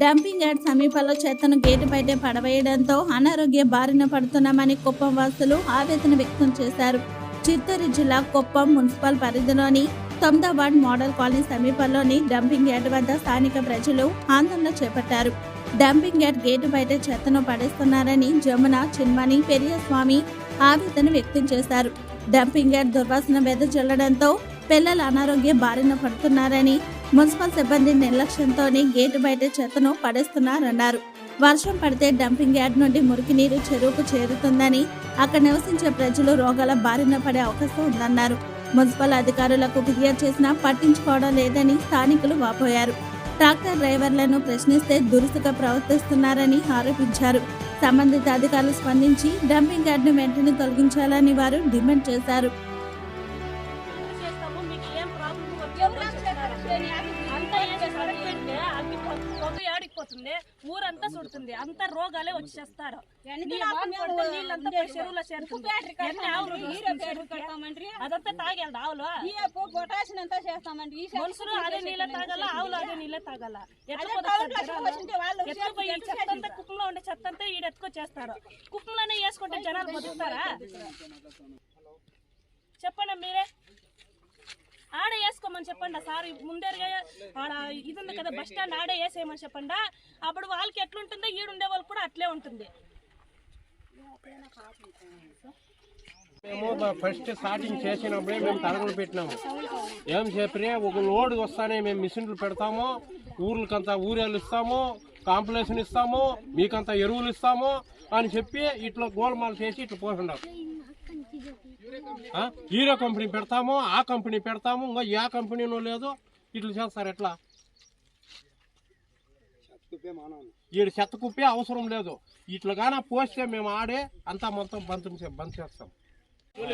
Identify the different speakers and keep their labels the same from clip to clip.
Speaker 1: Dumping yard సమీపంలో చెత్తను gate బయటే పడవేయడంతో అనారోగ్య బారిన పడుతున్నామని కుప్పం వాసులు ఆవేదన వ్యక్తం చేశారు. చిత్తూరు జిల్లా కుప్పం మున్సిపల్ పరిధిలోని తొమ్మిదో వార్డ్ మోడల్ కాలనీ సమీపంలోని డంపింగ్ యార్డ్ వద్ద స్థానిక ప్రజలు ఆందోళన చేపట్టారు. డంపింగ్ యార్డ్ గేటు బయట చెత్తను పడేస్తున్నారని జమున చిన్మణి పెరియస్వామి ఆవేదన వ్యక్తం చేశారు. డంపింగ్ యార్డ్ దుర్వాసన వెదజల్లడంతో పిల్లలు అనారోగ్య బారిన పడుతున్నారని మున్సిపల్ సిబ్బంది నిర్లక్ష్యంతోనే గేటు బయట చెత్తను పడేస్తున్నారన్నారు. వర్షం పడితే డంపింగ్ యార్డ్ నుండి మురికి నీరు చెరువుకు చేరుతుందని అక్కడ నివసించే ప్రజలు రోగాల బారిన పడే అవకాశం ఉందన్నారు. మున్సిపల్ అధికారులకు ఫిర్యాదు చేసినా పట్టించుకోవడం లేదని స్థానికులు వాపోయారు. ట్రాక్టర్ డ్రైవర్లను ప్రశ్నిస్తే దురుసుగా ప్రవర్తిస్తున్నారని ఆరోపించారు. సంబంధిత అధికారులు స్పందించి డంపింగ్ యార్డ్ను వెంటనే తొలగించాలని వారు డిమాండ్ చేశారు.
Speaker 2: అంతా వేసి పొగ ఏడిపోతుంది ఊరంతా సుడుతుంది అంతా రోగాలే వచ్చేస్తారు నీళ్ళంతా చెరువులో చేరుతుంది అదంతా తాగేది ఆవులు
Speaker 3: పొటాషినంతా చేస్తామండి
Speaker 2: మనుషులు అదే నీళ్ళ తాగాల ఆవులు అదే నీళ్ళ తాగాల ఎట్లా చెత్త అంతా కుప్పంలో ఉండే చెత్త అంతా ఈడ ఎత్తుకొచ్చేస్తారు కుప్పంలోనే వేసుకుంటే జనాలు బతుకుతారా చెప్పండి మీరే. చెప్పండి సార్ ముందరగా ఆడ ఇది ఉంది కదా బస్ స్టాండ్ ఆడే వేసేయమని చెప్పండి. అప్పుడు వాళ్ళకి ఎట్లుంటుందో ఈడుండే వాళ్ళకి కూడా అట్లే ఉంటుంది.
Speaker 4: మేము ఫస్ట్ స్టార్టింగ్ చేసినప్పుడే మేము తరగలు పెట్టినాము ఏం చెప్పరే ఒక లోడ్ వస్తానే మేము మిషన్లు పెడతాము ఊర్లకంతా ఊరేళ్ళు ఇస్తాము కాంప్లెక్షన్ ఇస్తాము మీకంతా ఎరువులు ఇస్తాము అని చెప్పి ఇట్లా గోల్మాల్ చేసి ఇట్లా పోతున్నారు హీరో కంపెనీ పెడతాము ఆ కంపెనీ పెడతాము ఇంకా ఏ కంపెనీనో లేదు. ఇట్లా చేస్తారు ఎట్లా? ఈడు చెత్త కుప్పే అవసరం లేదు. ఇట్లా పోస్తే మేము ఆడే అంతా మొత్తం బంద్ బంద్ చేస్తాం.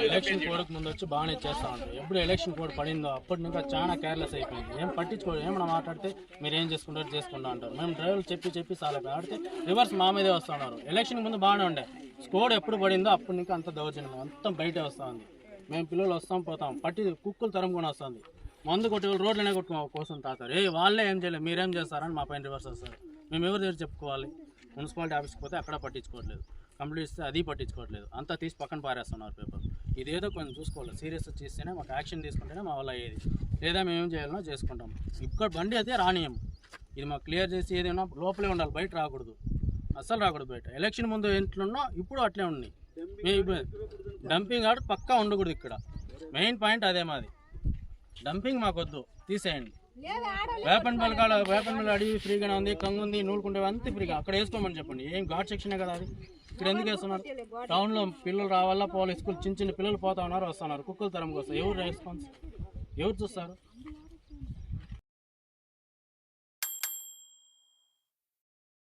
Speaker 5: ఎలక్షన్ కోడకు ముందు వచ్చి బాగానే చేస్తా ఉంటారు. ఎప్పుడు ఎలక్షన్ కోడ్ పడిందో అప్పటి నుంచి చాలా కేర్లెస్ అయిపోయింది. ఏం పట్టించుకోడు ఏమైనా మాట్లాడితే మీరు ఏం చేసుకుంటారు చేసుకుంటా అంటారు మేము డ్రైవర్లు చెప్పి చెప్పి చాలా ఆడితే రివర్స్ మా మీదే వస్తున్నారు ఎలక్షన్ ముందు బాగానే ఉండే. స్కోడ్ ఎప్పుడు పడిందో అప్పటి నుంచి అంత దౌర్జన్యం. అంతా బయటే వస్తుంది మేము పిల్లలు వస్తాం పోతాం. పట్టి కుక్కలు తరుముకొని వస్తుంది మందు కొట్టి రోడ్లనే కొట్టుకో కోసం తాతారు ఏ వాళ్ళే ఏం చేయలేదు. మీరేం చేస్తారని మా పైన రివర్స్ వస్తారు. మేము ఎవరి దగ్గర చెప్పుకోవాలి? మున్సిపాలిటీ ఆఫీస్కి పోతే అక్కడ పట్టించుకోవట్లేదు. కంప్లీట్ ఇస్తే అది పట్టించుకోవట్లేదు. అంతా తీసి పక్కన పారేస్తున్నారు పేపర్. ఇదేదో కొంచెం చూసుకోవాలి. సీరియస్ చేస్తేనే మాకు యాక్షన్ తీసుకుంటేనే మా వల్ల అయ్యేది. లేదా మేము ఏం చేయాలనో చేసుకుంటాం. ఇక్కడ బండి అయితే రానియం. ఇది మాకు క్లియర్ చేసి ఏదైనా లోపలే ఉండాలి. బయట రాకూడదు. అస్సలు రాకూడదు బయట. ఎలక్షన్ ముందు ఎట్లున్నా ఇప్పుడు అట్లే ఉన్నాయి. డంపింగ్ ఆర్డర్ పక్కా ఉండకూడదు ఇక్కడ. మెయిన్ పాయింట్ అదే మాది. డంపింగ్ మాకొద్దు. తీసేయండి. వేపన్ పలకాల వేపన్ పల్లి అడిగి ఫ్రీగానే ఉంది కంగు ఉంది నూలుకుంటే అంతే ఫ్రీగా. అక్కడ వేసుకోమని చెప్పండి. ఏం ఘాట్ సెక్షనే కదా అది. ఇక్కడ ఎందుకు వేస్తున్నారు? టౌన్లో పిల్లలు రావాలా పోవాలి స్కూల్ చిన్న చిన్న పిల్లలు పోతా ఉన్నారు వస్తున్నారు. కుక్కలు తరం కోసం. ఎవరు రెస్పాన్స్ ఎవరు చూస్తారు?